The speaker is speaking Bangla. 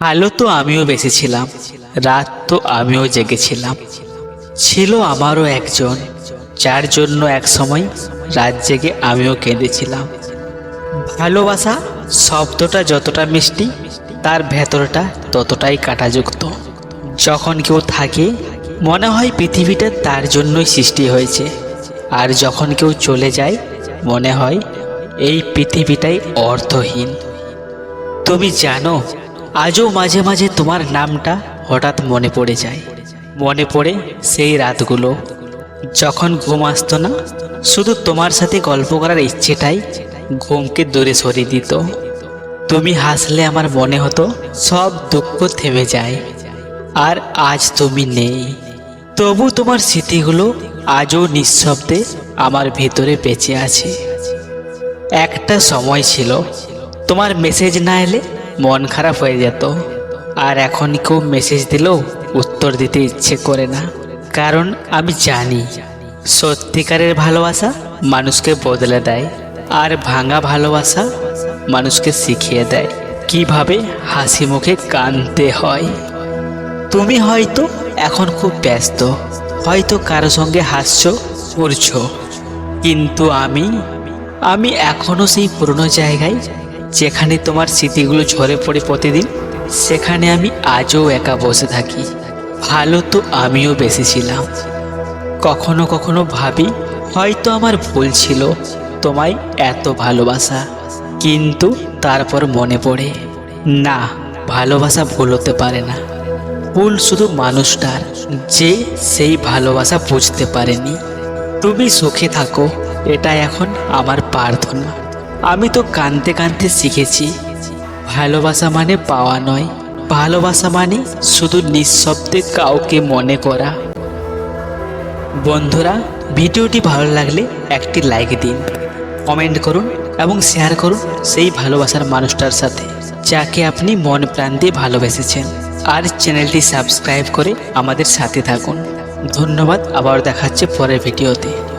আলো তো আমিও বেঁচেছিলাম, রাত তো আমিও জেগেছিলাম। ছিল আমারও একজন, যার জন্য এক সময় রাত জেগে আমিও কেঁদেছিলাম। ভালোবাসা শব্দটা যতটা মিষ্টি, তার ভেতরটা ততটাই কাটাযুক্ত। যখন কেউ থাকে, মনে হয় পৃথিবীটা তার জন্যই সৃষ্টি হয়েছে। আর যখন কেউ চলে যায়, মনে হয় এই পৃথিবীটাই অর্থহীন। তুমি জানো আজও মাঝে মাঝে তোমার নামটা হঠাৎ মনে পড়ে যায়। মনে পড়ে সেই রাতগুলো। যখন ঘুম আসতো না, শুধু তোমার সাথে গল্প করার ইচ্ছেটাই ঘুমকে দূরে সরিয়ে দিত। তুমি হাসলে আমার মনে হতো সব দুঃখ থেমে যায়। আর আজ তুমি নেই। তবু তোমার স্মৃতিগুলো আজও নিঃশব্দে আমার ভেতরে বেঁচে আছে। একটা সময় ছিল, তোমার মেসেজ না এলে মন খারাপ হয়ে যেত। আর এখন কেউ মেসেজ দিলেও উত্তর দিতে ইচ্ছে করে না। কারণ আমি জানি, সত্যিকারের ভালোবাসা মানুষকে বদলে দেয়। আর ভাঙা ভালোবাসা মানুষকে শিখিয়ে দেয়। কীভাবে হাসি মুখে কানতে হয়। তুমি হয়তো এখন খুব ব্যস্ত, হয়তো কারও সঙ্গে হাসছো করছ কিন্তু আমি আমি এখনও সেই পুরনো জায়গায় যেখানে তোমার স্মৃতিগুলো ঝরে পড়ে প্রতিদিন, সেখানে আমি আজও একা বসে থাকি। ভালো তো আমিও বেশি ছিলাম। কখনো কখনো ভাবি, হয়তো আমার ভুল ছিল, তোমায় এত ভালোবাসা। কিন্তু তারপর মনে পড়ে, না, ভালোবাসা ভুল হতে পারে না। ভুল শুধু মানুষটার, যে সেই ভালোবাসা বুঝতে পারেনি। তুমি সুখে থাকো এটা এখন আমার প্রার্থনা। আমি তো কানতে কানতে শিখেছি। ভালোবাসা মানে পাওয়া নয়। ভালোবাসা মানে শুধু নিঃশব্দে কাউকে মনে করা। বন্ধুরা, ভিডিওটি ভালো লাগলে একটি লাইক দিন কমেন্ট করুন এবং শেয়ার করুন সেই ভালোবাসার মানুষটার সাথে, যাকে আপনি মন প্রাণ দিয়ে ভালোবেসেছেন। আর চ্যানেলটি সাবস্ক্রাইব করে আমাদের সাথে থাকুন। ধন্যবাদ, আবার দেখাচ্ছে পরের ভিডিওতে।